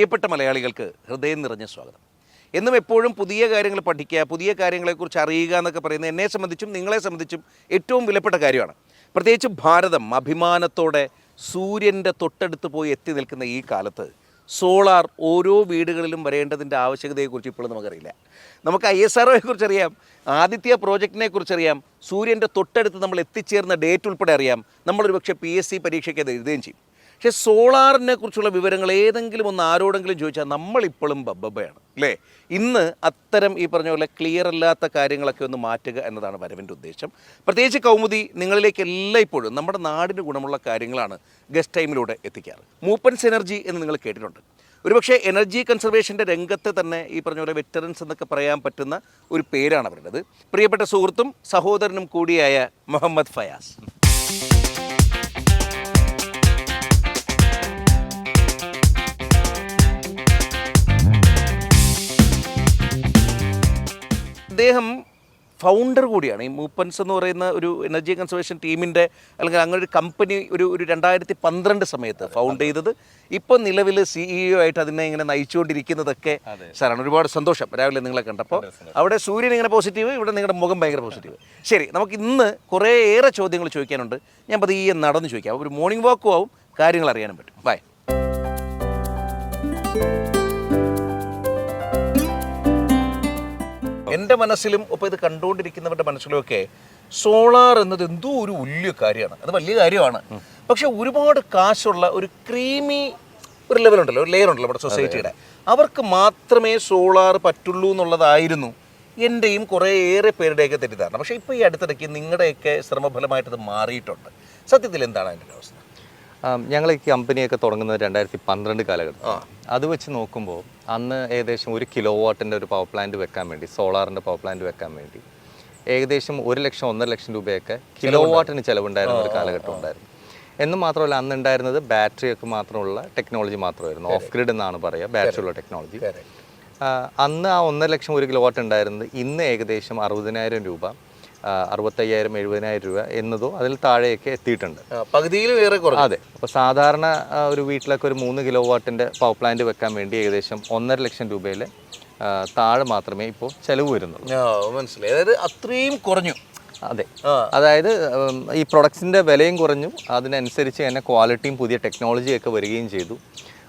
പ്രിയപ്പെട്ട മലയാളികൾക്ക് ഹൃദയം നിറഞ്ഞ സ്വാഗതം. എന്നും എപ്പോഴും പുതിയ കാര്യങ്ങൾ പഠിക്കുക പുതിയ കാര്യങ്ങളെക്കുറിച്ച് അറിയുക എന്നൊക്കെ പറയുന്നത് എന്നെ സംബന്ധിച്ചും നിങ്ങളെ സംബന്ധിച്ചും ഏറ്റവും വിലപ്പെട്ട കാര്യമാണ്. പ്രത്യേകിച്ച് ഭാരതം അഭിമാനത്തോടെ സൂര്യന്റെ തൊട്ടടുത്ത് പോയി എത്തി നിൽക്കുന്ന ഈ കാലത്ത് സോളാർ ഓരോ വീടുകളിലും വരേണ്ടതിന്റെ ആവശ്യകതയെക്കുറിച്ച് ഇപ്പോഴും നമുക്കറിയില്ല. നമുക്ക് ഐ എസ് ആർഒയെ കുറിച്ച് അറിയാം ആദിത്യ പ്രോജക്റ്റിനെ കുറിച്ചറിയാം സൂര്യന്റെ തൊട്ടടുത്ത് നമ്മൾ എത്തിച്ചേർന്ന ഡേറ്റ് ഉൾപ്പെടെ അറിയാം നമ്മളൊരു പക്ഷേ പി എസ് സി പരീക്ഷയ്ക്ക് അത് എഴുതുകയും ചെയ്യും. പക്ഷേ സോളാറിനെ കുറിച്ചുള്ള വിവരങ്ങൾ ഏതെങ്കിലും ഒന്ന് ആരോടെങ്കിലും ചോദിച്ചാൽ നമ്മളിപ്പോഴും ബബ്ബബയാണ് അല്ലേ? ഇന്ന് അത്തരം ഈ പറഞ്ഞ പോലെ ക്ലിയർ അല്ലാത്ത കാര്യങ്ങളൊക്കെ ഒന്ന് മാറ്റുക എന്നതാണ് വരവിന്റെ ഉദ്ദേശം. പ്രത്യേകിച്ച് കൗമുദി നിങ്ങളിലേക്ക് എല്ലായ്പ്പോഴും നമ്മുടെ നാടിന് ഗുണമുള്ള കാര്യങ്ങളാണ് ഗസ്റ്റ് ടൈമിലൂടെ എത്തിക്കാറ്. മൂപ്പൻസ് എനർജി എന്ന് നിങ്ങൾ കേട്ടിട്ടുണ്ട്. ഒരുപക്ഷെ എനർജി കൺസർവേഷന്റെ രംഗത്ത് തന്നെ ഈ പറഞ്ഞ പോലെ വെറ്ററൻസ് എന്നൊക്കെ പറയാൻ പറ്റുന്ന ഒരു പേരാണ് അവരുടേത്. പ്രിയപ്പെട്ട സുഹൃത്തും സഹോദരനും കൂടിയായ മുഹമ്മദ് ഫയാസ്. അദ്ദേഹം ഫൗണ്ടർ കൂടിയാണ്. ഈ മൂപ്പൻസ് എന്ന് പറയുന്ന ഒരു എനർജി കൺസർവേഷൻ ടീമിന്റെ അല്ലെങ്കിൽ അങ്ങനെ ഒരു കമ്പനി ഒരു ഒരു രണ്ടായിരത്തി പന്ത്രണ്ട് സമയത്ത് ഫൗണ്ട് ചെയ്തത്. ഇപ്പോൾ നിലവിൽ സിഇഒ ആയിട്ട് അതിനെ ഇങ്ങനെ നയിച്ചുകൊണ്ടിരിക്കുന്നതൊക്കെ സാറാണ്. ഒരുപാട് സന്തോഷം. രാവിലെ നിങ്ങളെ കണ്ടപ്പോൾ അവിടെ സൂര്യൻ ഇങ്ങനെ പോസിറ്റീവ് ഇവിടെ നിങ്ങളുടെ മുഖം ഭയങ്കര പോസിറ്റീവ് ശരി നമുക്ക് ഇന്ന് കുറേ ഏറെ ചോദ്യങ്ങൾ ചോദിക്കാനുണ്ട്. ഞാൻ പതിയെ നടന്ന് ചോദിക്കാം. ഒരു മോർണിംഗ് വാക്കും ആവും. കാര്യങ്ങൾ അറിയാനും പറ്റും. ബൈ എന്റെ മനസ്സിലും ഇപ്പോൾ ഇത് കണ്ടുകൊണ്ടിരിക്കുന്നവരുടെ മനസ്സിലുമൊക്കെ സോളാർ എന്നത് എന്തോ ഒരു വലിയ കാര്യമാണ്. അത് വലിയ കാര്യമാണ്. പക്ഷെ ഒരുപാട് കാശുള്ള ഒരു ക്രീമി ഒരു ലെവലുണ്ടല്ലോ ഒരു ലെയർ ഉണ്ടല്ലോ നമ്മുടെ സൊസൈറ്റിയുടെ അവർക്ക് മാത്രമേ സോളാർ പറ്റുള്ളൂ എന്നുള്ളതായിരുന്നു എന്റെയും കുറേ ഏറെ പേരുടെയൊക്കെ തെറ്റിദ്ധാരണ. പക്ഷേ ഇപ്പോൾ ഈ അടുത്തിടയ്ക്ക് നിങ്ങളുടെയൊക്കെ ശ്രമഫലമായിട്ട് മാറിയിട്ടുണ്ട്. സത്യത്തിൽ എന്താണ് അതിന്റെ അവസ്ഥ? ഞങ്ങൾ ഈ കമ്പനിയൊക്കെ തുടങ്ങുന്നത് രണ്ടായിരത്തി പന്ത്രണ്ട് കാലഘട്ടം അത് വെച്ച് നോക്കുമ്പോൾ അന്ന് ഏകദേശം ഒരു കിലോ വാട്ടിന്റെ ഒരു പവർ പ്ലാന്റ് വെക്കാൻ വേണ്ടി സോളാറിന്റെ പവർ പ്ലാന്റ് വെക്കാൻ വേണ്ടി ഏകദേശം ഒരു ലക്ഷം ഒന്നര ലക്ഷം രൂപയൊക്കെ കിലോ വാട്ടിന് ചിലവുണ്ടായിരുന്ന ഒരു കാലഘട്ടം ഉണ്ടായിരുന്നു. എന്ന് മാത്രമല്ല അന്ന് ഉണ്ടായിരുന്നത് ബാറ്ററിയൊക്കെ മാത്രമുള്ള ടെക്നോളജി മാത്രമായിരുന്നു. ഓഫ് ഗ്രിഡ് എന്നാണ് പറയുക ബാറ്ററി ഉള്ള ടെക്നോളജി അന്ന് ആ ഒന്നര ലക്ഷം ഒരു കിലോ വാട്ട് ഉണ്ടായിരുന്നത് ഇന്ന് ഏകദേശം അറുപതിനായിരം രൂപ. അറുപത്തയ്യായിരം എഴുപതിനായിരം രൂപ എന്നതോ അതിൽ താഴെയൊക്കെ എത്തിയിട്ടുണ്ട്. പകുതിയിലും വേറെ അതെ. അപ്പോൾ സാധാരണ ഒരു വീട്ടിലൊക്കെ ഒരു മൂന്ന് കിലോ വാട്ടിന്റെ പവർ പ്ലാന്റ് വെക്കാൻ വേണ്ടി ഏകദേശം ഒന്നര ലക്ഷം രൂപയിൽ താഴെ മാത്രമേ ഇപ്പോൾ ചിലവ് വരുന്നുള്ളൂ. മനസ്സിലായി. അതായത് അത്രയും കുറഞ്ഞു. അതെ. അതായത് ഈ പ്രൊഡക്ട്സിന്റെ വിലയും കുറഞ്ഞു. അതിനനുസരിച്ച് തന്നെ ക്വാളിറ്റിയും പുതിയ ടെക്നോളജിയൊക്കെ വരികയും ചെയ്തു.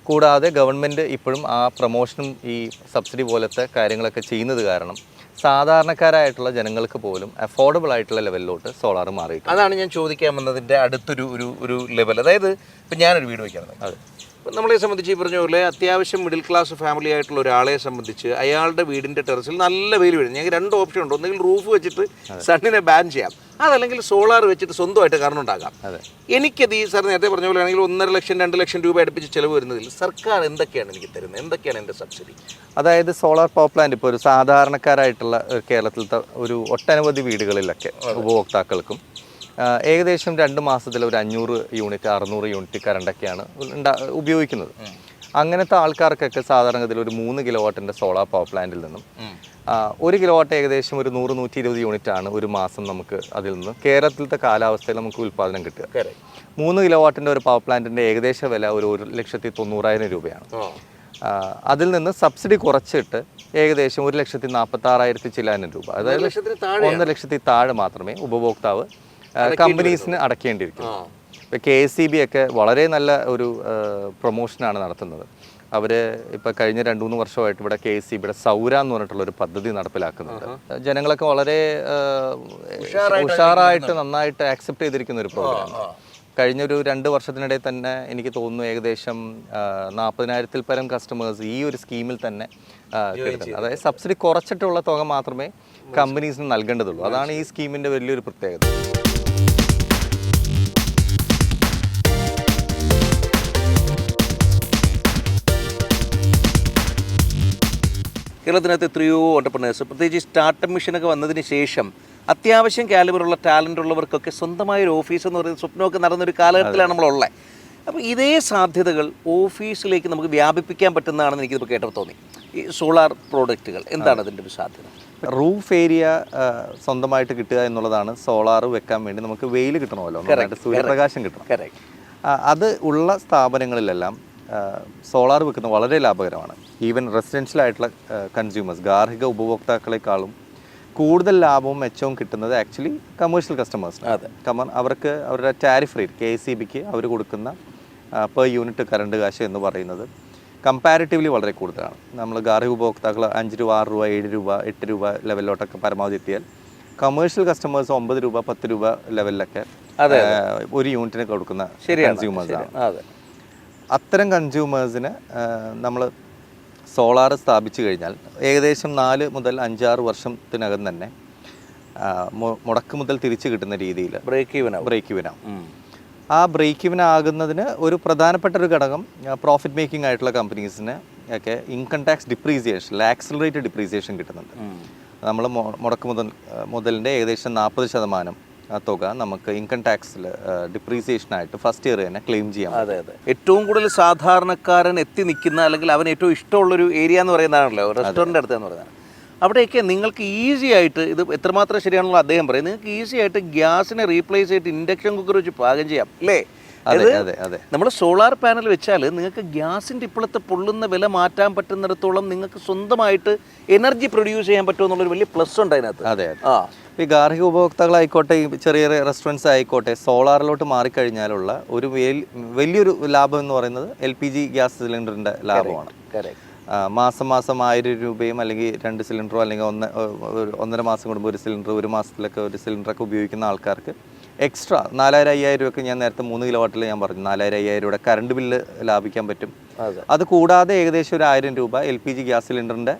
കൂടാതെ ഗവൺമെന്റ് ഇപ്പോഴും ആ പ്രൊമോഷനും ഈ സബ്സിഡി പോലത്തെ കാര്യങ്ങളൊക്കെ ചെയ്യുന്നത് കാരണം സാധാരണക്കാരായിട്ടുള്ള ജനങ്ങൾക്ക് പോലും അഫോർഡബിൾ ആയിട്ടുള്ള ലെവലിലോട്ട് സോളാർ മാറിയിട്ടുണ്ട്. അതാണ് ഞാൻ ചോദിക്കാൻ വന്നതിന്റെ അടുത്തൊരു ഒരു ഒരു ലെവൽ അതായത് ഇപ്പം ഞാനൊരു വീട് വയ്ക്കണം അതെ. ഇപ്പം നമ്മളെ സംബന്ധിച്ച് ഈ പറഞ്ഞ പോലെ അത്യാവശ്യം മിഡിൽ ക്ലാസ് ഫാമിലി ആയിട്ടുള്ള ഒരാളെ സംബന്ധിച്ച് അയാളുടെ വീടിന്റെ ടെറസിൽ നല്ല വെയിൽ വീഴും ഞങ്ങൾക്ക് രണ്ട് ഓപ്ഷൻ ഉണ്ട്. ഒന്നുകിൽ റൂഫ് വെച്ചിട്ട് സണ്ണിനെ ബാൻ ചെയ്യാം. അതല്ലെങ്കിൽ സോളാർ വെച്ചിട്ട് സ്വന്തമായിട്ട് കറണ്ട് ഉണ്ടാക്കാം. അതെ. എനിക്കത് ഈ സാർ നേരത്തെ പറഞ്ഞ പോലെ ആണെങ്കിൽ ഒന്നര ലക്ഷം രണ്ട് ലക്ഷം രൂപ അടുപ്പിച്ച് ചിലവ് വരുന്നതിൽ സർക്കാർ എന്തൊക്കെയാണ് എനിക്ക് തരുന്നത്? എന്തൊക്കെയാണ് എന്റെ സബ്സിഡി അതായത് സോളാർ പവർ പ്ലാന്റ് ഇപ്പോൾ ഒരു സാധാരണക്കാരായിട്ടുള്ള കേരളത്തിലത്തെ ഒരു ഒട്ടനവധി വീടുകളിലൊക്കെ ഉപഭോക്താക്കൾക്കും ഏകദേശം രണ്ട് മാസത്തിൽ ഒരു അഞ്ഞൂറ് യൂണിറ്റ് അറുന്നൂറ് യൂണിറ്റ് കറണ്ടൊക്കെയാണ് ഉണ്ടാ ഉപയോഗിക്കുന്നത്. അങ്ങനത്തെ ആൾക്കാർക്കൊക്കെ സാധാരണഗതിയിൽ ഒരു മൂന്ന് കിലോ വാട്ടിന്റെ സോളാർ പവർ പ്ലാന്റിൽ നിന്നും ഒരു കിലോ വാട്ട് ഏകദേശം ഒരു നൂറ് നൂറ്റി ഇരുപത് യൂണിറ്റ് ആണ് ഒരു മാസം നമുക്ക് അതിൽ നിന്ന്. കേരളത്തിലത്തെ കാലാവസ്ഥയിൽ നമുക്ക് ഉൽപ്പാദനം കിട്ടുക. മൂന്ന് കിലോ വാട്ടിന്റെ ഒരു പവർ പ്ലാന്റിന്റെ ഏകദേശ വില ഒരു ഒരു ലക്ഷത്തി തൊണ്ണൂറായിരം രൂപയാണ്. അതിൽ നിന്ന് സബ്സിഡി കുറച്ചിട്ട് ഏകദേശം ഒരു ലക്ഷത്തി നാൽപ്പത്തി ആറായിരത്തി ചില്ലായിരം രൂപ. അതായത് ഒന്ന് ഒന്നര ലക്ഷത്തി താഴെ മാത്രമേ ഉപഭോക്താവ് കമ്പനീസിന് അടക്കേണ്ടിയിരിക്കും ഇപ്പോൾ കെ എസ് സി ബി ഒക്കെ വളരെ നല്ല ഒരു പ്രൊമോഷനാണ് നടത്തുന്നത്. അവർ ഇപ്പോൾ കഴിഞ്ഞ രണ്ട് മൂന്ന് വർഷമായിട്ട് ഇവിടെ കെ എസ് സി ബിയുടെ സൗര എന്ന് പറഞ്ഞിട്ടുള്ള ഒരു പദ്ധതി നടപ്പിലാക്കുന്നുണ്ട്. ജനങ്ങളൊക്കെ വളരെ ഉഷാറായിട്ട് നന്നായിട്ട് ആക്സെപ്റ്റ് ചെയ്തിരിക്കുന്ന ഒരു പ്രോഗ്രാം കഴിഞ്ഞൊരു രണ്ട് വർഷത്തിനിടെ തന്നെ എനിക്ക് തോന്നുന്നു ഏകദേശം നാൽപ്പതിനായിരത്തിൽ പരം കസ്റ്റമേഴ്സ് ഈ ഒരു സ്കീമിൽ തന്നെ അതായത് സബ്സിഡി കുറച്ചിട്ടുള്ള തുക മാത്രമേ കമ്പനീസിന് നൽകേണ്ടതുള്ളൂ. അതാണ് ഈ സ്കീമിന്റെ വലിയൊരു പ്രത്യേകത. കേരളത്തിനകത്ത് എത്രയോ ഓണ്ടർപ്രണേഴ്സ് പ്രത്യേകിച്ച് സ്റ്റാർട്ടപ്പ് മിഷനൊക്കെ വന്നതിന് ശേഷം അത്യാവശ്യം കാലിബറുള്ള ടാലന്റ് ഉള്ളവർക്കൊക്കെ സ്വന്തമായ ഒരു ഓഫീസ് എന്ന് പറയുന്ന സ്വപ്നമൊക്കെ നടന്നൊരു കാലഘട്ടത്തിലാണ് നമ്മളുള്ളത്. അപ്പോൾ ഇതേ സാധ്യതകൾ ഓഫീസിലേക്ക് നമുക്ക് വ്യാപിപ്പിക്കാൻ പറ്റുന്നതാണെന്ന് എനിക്കിപ്പോൾ കേട്ടപ്പോൾ തോന്നി. ഈ സോളാർ പ്രോഡക്റ്റുകൾ എന്താണ് അതിന്റെ ഒരു സാധ്യത? റൂഫ് ഏരിയ സ്വന്തമായിട്ട് കിട്ടുക എന്നുള്ളതാണ് സോളാർ വെക്കാൻ വേണ്ടി നമുക്ക് വെയിൽ കിട്ടണമല്ലോ. സൂര്യപ്രകാശം കിട്ടണം. അത് ഉള്ള സ്ഥാപനങ്ങളിലെല്ലാം സോളാർ വെക്കുന്നത് വളരെ ലാഭകരമാണ്. ഈവൻ റെസിഡൻഷ്യൽ ആയിട്ടുള്ള കൺസ്യൂമേഴ്സ് ഗാർഹിക ഉപഭോക്താക്കളെക്കാളും കൂടുതൽ ലാഭവും മെച്ചവും കിട്ടുന്നത് ആക്ച്വലി കമേഴ്ഷ്യൽ കസ്റ്റമേഴ്സ് അതെ. കാരണം അവർക്ക് അവരുടെ ടാരിഫ് റേറ്റ് കെ സി ബിക്ക് അവർ കൊടുക്കുന്ന പെർ യൂണിറ്റ് കറണ്ട് കാശ് എന്ന് പറയുന്നത് കമ്പാരിറ്റീവ്ലി വളരെ കൂടുതലാണ്. നമ്മൾ ഗാർഹിക ഉപഭോക്താക്കൾ അഞ്ച് രൂപ ആറ് രൂപ ഏഴ് രൂപ എട്ട് രൂപ ലെവലിലോട്ടൊക്കെ പരമാവധി എത്തിയാൽ കമേഴ്ഷ്യൽ കസ്റ്റമേഴ്സ് ഒമ്പത് രൂപ പത്ത് രൂപ ലെവലിലൊക്കെ അതെ, ഒരു യൂണിറ്റിനൊക്കെ കൊടുക്കുന്ന ശരിയാണ് കൺസ്യൂമേഴ്സ് ആണ്. അതെ. അത്തരം കൺസ്യൂമേഴ്സിന് നമ്മൾ സോളാർ സ്ഥാപിച്ചു കഴിഞ്ഞാൽ ഏകദേശം നാല് മുതൽ അഞ്ചാറ് വർഷത്തിനകം തന്നെ മുടക്ക് മുതൽ തിരിച്ചു കിട്ടുന്ന രീതിയിൽ ബ്രേക്ക് ഈവൻ ബ്രേക്ക് ഇവന. ആ ബ്രേക്ക് ഇവൻ ആകുന്നതിന് ഒരു പ്രധാനപ്പെട്ട ഒരു ഘടകം പ്രോഫിറ്റ് മേക്കിംഗ് ആയിട്ടുള്ള കമ്പനീസിന് ഒക്കെ income tax depreciation accelerated depreciation കിട്ടുന്നുണ്ട്. നമ്മൾ മുടക്ക് മുതൽ മുതലിന്റെ ഏകദേശം നാൽപ്പത് ശതമാനം തുക നമുക്ക് ഇൻകം ടാക്സിൽ ഡിപ്രീസിയേഷനായിട്ട് ഫസ്റ്റ് ഇയർ തന്നെ ക്ലെയിം ചെയ്യാം അതെ അതെ. ഏറ്റവും കൂടുതൽ സാധാരണക്കാരൻ എത്തി നിൽക്കുന്ന അല്ലെങ്കിൽ അവൻ ഏറ്റവും ഇഷ്ടമുള്ള ഒരു ഏരിയ എന്ന് പറയുന്നതാണല്ലോ റെസ്റ്റോറന്റ് അടുത്ത് എന്ന് പറയുന്നത്. അവിടെയൊക്കെ നിങ്ങൾക്ക് ഈസി ആയിട്ട് ഇത് എത്രമാത്രം ശരിയാണല്ലോ അദ്ദേഹം പറയും. നിങ്ങൾക്ക് ഈസി ആയിട്ട് ഗ്യാസിനെ റീപ്ലേസ് ചെയ്തിട്ട് ഇൻഡക്ഷൻ കുക്കർ വെച്ച് പാകം ചെയ്യാം അല്ലേ? ഇത് അതെ അതെ. നമ്മൾ സോളാർ പാനൽ വെച്ചാൽ നിങ്ങൾക്ക് ഗ്യാസിന്റെ ഇപ്പോഴത്തെ പൊള്ളുന്ന വില മാറ്റാൻ പറ്റുന്നിടത്തോളം നിങ്ങൾക്ക് സ്വന്തമായിട്ട് എനർജി പ്രൊഡ്യൂസ് ചെയ്യാൻ പറ്റുമെന്നുള്ളൊരു വലിയ പ്ലസ് ഉണ്ട് അതിനകത്ത്. അതെ ആ. ഈ ഗാർഹിക ഉപഭോക്താക്കളായിക്കോട്ടെ ഈ ചെറിയ ചെറിയ റെസ്റ്റോറന്റ്സ് ആയിക്കോട്ടെ സോളാറിലോട്ട് മാറിക്കഴിഞ്ഞാലുള്ള ഒരു വലിയൊരു ലാഭം എന്ന് പറയുന്നത് എൽ പി ജി ഗ്യാസ് സിലിണ്ടറിന്റെ ലാഭമാണ്. മാസം മാസം ആയിരം രൂപയും അല്ലെങ്കിൽ രണ്ട് സിലിണ്ടറോ അല്ലെങ്കിൽ ഒന്ന് ഒന്നര മാസം കൂടുമ്പോൾ ഒരു സിലിണ്ടർ ഒരു മാസത്തിലൊക്കെ ഒരു സിലിണ്ടറൊക്കെ ഉപയോഗിക്കുന്ന ആൾക്കാർക്ക് എക്സ്ട്രാ നാലായിരം അയ്യായിരം രൂപയ്ക്ക് ഞാൻ നേരത്തെ മൂന്ന് കിലോ വാട്ടിൽ ഞാൻ പറഞ്ഞു. നാലായിരം അയ്യായിരം രൂപയുടെ കറണ്ട് ബില്ല് ലാഭിക്കാൻ പറ്റും. അതെ. കൂടാതെ ഏകദേശം ഒരു ആയിരം രൂപ എൽ പി ജി ഗ്യാസ് സിലിണ്ടറിന്റെ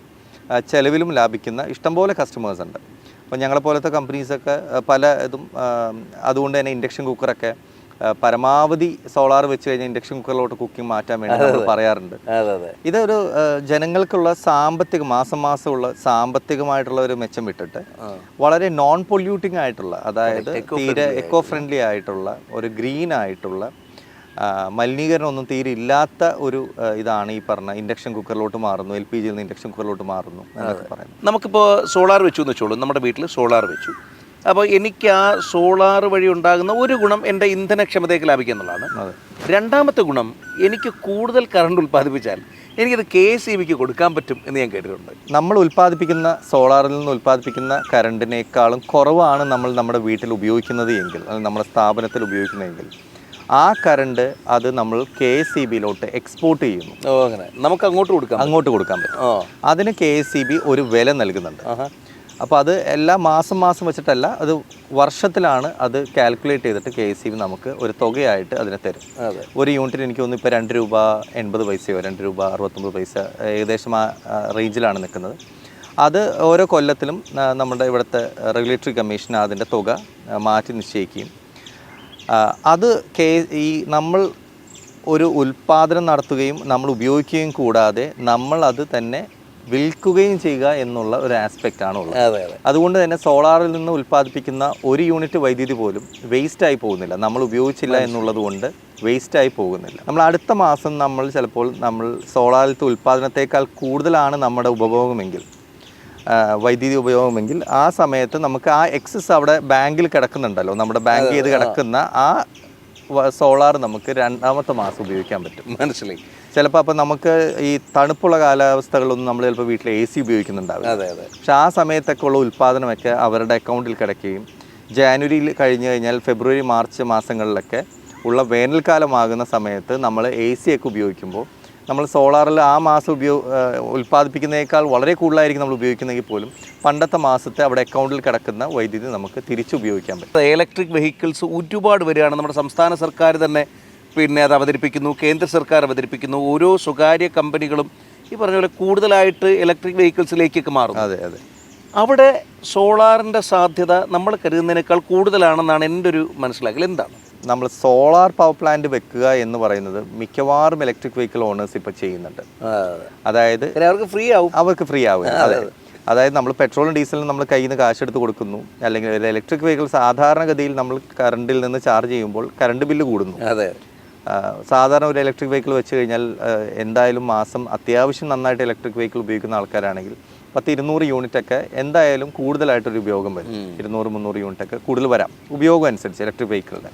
ചെലവിലും ലാഭിക്കുന്ന ഇഷ്ടംപോലെ കസ്റ്റമേഴ്സ് ഉണ്ട്. അപ്പോൾ ഞങ്ങളെ പോലത്തെ കമ്പനീസൊക്കെ പല ഇതും അതുകൊണ്ട് തന്നെ ഇൻഡക്ഷൻ കുക്കറൊക്കെ പരമാവധി സോളാർ വെച്ച് കഴിഞ്ഞാൽ ഇൻഡക്ഷൻ കുക്കറിലോട്ട് കുക്കിംഗ് മാറ്റാൻ വേണ്ടി നമ്മൾ പറയാറുണ്ട്. ഇതൊരു ജനങ്ങൾക്കുള്ള സാമ്പത്തിക മാസം മാസമുള്ള സാമ്പത്തികമായിട്ടുള്ള ഒരു മെച്ചം വിട്ടിട്ട് വളരെ നോൺ പൊല്യൂട്ടിംഗ് ആയിട്ടുള്ള അതായത് തീരെ എക്കോ ഫ്രണ്ട്ലി ആയിട്ടുള്ള ഒരു ഗ്രീൻ ആയിട്ടുള്ള മലിനീകരണം ഒന്നും തീരെ ഇല്ലാത്ത ഒരു ഇതാണ് ഈ പറഞ്ഞ ഇൻഡക്ഷൻ കുക്കറിലോട്ട് മാറുന്നു എൽ പി ജിയിൽ നിന്ന് ഇൻഡക്ഷൻ കുക്കറിലോട്ട് മാറുന്നു എന്നൊക്കെ പറയുന്നത്. നമുക്കിപ്പോൾ സോളാർ വെച്ചു എന്ന് വെച്ചോളൂ. നമ്മുടെ വീട്ടിൽ സോളാർ വെച്ചു. അപ്പോൾ എനിക്ക് ആ സോളാർ വഴി ഉണ്ടാകുന്ന ഒരു ഗുണം എന്റെ ഇന്ധനക്ഷമതയ്ക്ക് ലാഭിക്കുക എന്നുള്ളതാണ്. രണ്ടാമത്തെ ഗുണം എനിക്ക് കൂടുതൽ കറണ്ട് ഉൽപ്പാദിപ്പിച്ചാൽ എനിക്കത് കെ എസ് ഇ ബിക്ക് കൊടുക്കാൻ പറ്റും എന്ന് ഞാൻ കേട്ടിട്ടുണ്ട്. നമ്മൾ ഉൽപ്പാദിപ്പിക്കുന്ന സോളാറിൽ നിന്ന് ഉൽപ്പാദിപ്പിക്കുന്ന കറണ്ടിനേക്കാളും കുറവാണ് നമ്മൾ നമ്മുടെ വീട്ടിൽ ഉപയോഗിക്കുന്നത് എങ്കിൽ അല്ലെങ്കിൽ നമ്മുടെ സ്ഥാപനത്തിൽ ഉപയോഗിക്കുന്നതെങ്കിൽ ആ കറണ്ട് അത് നമ്മൾ കെ എസ് സി ബിയിലോട്ട് എക്സ്പോർട്ട് ചെയ്യുന്നു. അങ്ങനെ. നമുക്ക് അങ്ങോട്ട് കൊടുക്കാം അങ്ങോട്ട് കൊടുക്കാൻ പറ്റും. അതിന് കെ എസ് സി ബി ഒരു വില നൽകുന്നുണ്ട്. അപ്പോൾ അത് എല്ലാ മാസം മാസം വെച്ചിട്ടല്ല അത് വർഷത്തിലാണ് അത് കാൽക്കുലേറ്റ് ചെയ്തിട്ട് കെ സി ബി നമുക്ക് ഒരു തുകയായിട്ട് അതിനെ തരും. ഒരു യൂണിറ്റിന് എനിക്ക് തോന്നുന്നു ഇപ്പോൾ രണ്ട് രൂപ എൺപത് പൈസയോ രണ്ട് രൂപ അറുപത്തൊമ്പത് പൈസ ഏകദേശം ആ റേഞ്ചിലാണ് നിൽക്കുന്നത്. അത് ഓരോ കൊല്ലത്തിലും നമ്മുടെ ഇവിടുത്തെ റെഗുലേറ്ററി കമ്മീഷൻ അതിന്റെ തുക മാറ്റി നിശ്ചയിക്കുകയും. അത് കെ ഈ നമ്മൾ ഒരു ഉൽപ്പാദനം നടത്തുകയും നമ്മൾ ഉപയോഗിക്കുകയും കൂടാതെ നമ്മൾ അത് തന്നെ വിൽക്കുകയും ചെയ്യുക എന്നുള്ള ഒരു ആസ്പെക്റ്റ് ആണ് ഉള്ളത്. അതെ അതെ. അതുകൊണ്ട് തന്നെ സോളാറിൽ നിന്ന് ഉൽപ്പാദിപ്പിക്കുന്ന ഒരു യൂണിറ്റ് വൈദ്യുതി പോലും വേസ്റ്റ് ആയി പോകുന്നില്ല. നമ്മൾ ഉപയോഗിച്ചില്ല എന്നുള്ളത് കൊണ്ട് വേസ്റ്റ് ആയി പോകുന്നില്ല. നമ്മൾ അടുത്ത മാസം നമ്മൾ ചിലപ്പോൾ നമ്മൾ സോളാറിലത്തെ ഉൽപ്പാദനത്തേക്കാൾ കൂടുതലാണ് നമ്മുടെ ഉപഭോഗമെങ്കിൽ വൈദ്യുതി ഉപയോഗമെങ്കിൽ ആ സമയത്ത് നമുക്ക് ആ എക്സസ് അവിടെ ബാങ്കിൽ കിടക്കുന്നുണ്ടല്ലോ. നമ്മുടെ ബാങ്ക് ചെയ്ത് കിടക്കുന്ന ആ സോളാർ നമുക്ക് രണ്ടാമത്തെ മാസം ഉപയോഗിക്കാൻ പറ്റും. മനസ്സിലായി? ചിലപ്പോൾ അപ്പം നമുക്ക് ഈ തണുപ്പുള്ള കാലാവസ്ഥകളൊന്നും നമ്മൾ ചിലപ്പോൾ വീട്ടിൽ എ സി ഉപയോഗിക്കുന്നുണ്ടാവും അതെ അതെ. പക്ഷെ ആ സമയത്തൊക്കെ ഉള്ള ഉൽപ്പാദനമൊക്കെ അവരുടെ അക്കൗണ്ടിൽ കിടക്കുകയും ജാനുവരിയിൽ കഴിഞ്ഞ് കഴിഞ്ഞാൽ ഫെബ്രുവരി മാർച്ച് മാസങ്ങളിലൊക്കെ ഉള്ള വേനൽക്കാലമാകുന്ന സമയത്ത് നമ്മൾ എ സി ഒക്കെ ഉപയോഗിക്കുമ്പോൾ നമ്മൾ സോളാറിൽ ആ മാസം ഉപയോഗ ഉൽപ്പാദിപ്പിക്കുന്നതിനേക്കാൾ വളരെ കൂടുതലായിരിക്കും നമ്മൾ ഉപയോഗിക്കുന്നെങ്കിൽ പോലും പണ്ടത്തെ മാസത്തെ അവിടെ അക്കൗണ്ടിൽ കിടക്കുന്ന വൈദ്യുതി നമുക്ക് തിരിച്ചു ഉപയോഗിക്കാൻ പറ്റും. ഇലക്ട്രിക് വെഹിക്കിൾസ് ഒരുപാട് വരികയാണ്. നമ്മുടെ സംസ്ഥാന സർക്കാർ തന്നെ പിന്നെ അത് അവതരിപ്പിക്കുന്നു. കേന്ദ്ര സർക്കാർ അവതരിപ്പിക്കുന്നു. ഓരോ സ്വകാര്യ കമ്പനികളും ഈ പറഞ്ഞ പോലെ കൂടുതലായിട്ട് ഇലക്ട്രിക് വെഹിക്കിൾസിലേക്കൊക്കെ മാറും അതെ അതെ. അവിടെ സോളാറിന്റെ സാധ്യത നമ്മൾ കരുതുന്നതിനേക്കാൾ കൂടുതലാണെന്നാണ് എന്റെ ഒരു മനസ്സിലാക്കൽ. എന്താണ്? നമ്മൾ സോളാർ പവർ പ്ലാന്റ് വെക്കുക എന്ന് പറയുന്നത് മിക്കവാറും ഇലക്ട്രിക് വെഹിക്കിൾ ഓണേഴ്സ് ഇപ്പോൾ ചെയ്യുന്നുണ്ട്. അതായത് അവർക്ക് ഫ്രീ ആവും. അവർക്ക് ഫ്രീ ആവും. അതെ. അതായത് നമ്മൾ പെട്രോളും ഡീസലും നമ്മൾ കയ്യിൽ നിന്ന് കാശ് എടുത്ത് കൊടുക്കുന്നു. അല്ലെങ്കിൽ ഒരു ഇലക്ട്രിക് വെഹിക്കിൾ സാധാരണഗതിയിൽ നമ്മൾ കറണ്ടിൽ നിന്ന് ചാർജ് ചെയ്യുമ്പോൾ കറണ്ട് ബില്ല് കൂടുന്നു. അതെ. സാധാരണ ഒരു ഇലക്ട്രിക് വെഹിക്കിൾ വെച്ച് കഴിഞ്ഞാൽ എന്തായാലും മാസം അത്യാവശ്യം നന്നായിട്ട് ഇലക്ട്രിക് വെഹിക്കിൾ ഉപയോഗിക്കുന്ന ആൾക്കാരാണെങ്കിൽ പത്ത് ഇരുന്നൂറ് യൂണിറ്റ് ഒക്കെ എന്തായാലും കൂടുതലായിട്ടൊരു ഉപയോഗം വരും. ഇരുന്നൂറ് മുന്നൂറ് യൂണിറ്റ് ഒക്കെ കൂടുതൽ വരാം. ഉപയോഗം അനുസരിച്ച് ഇലക്ട്രിക് വെഹിക്കിളിന്റെ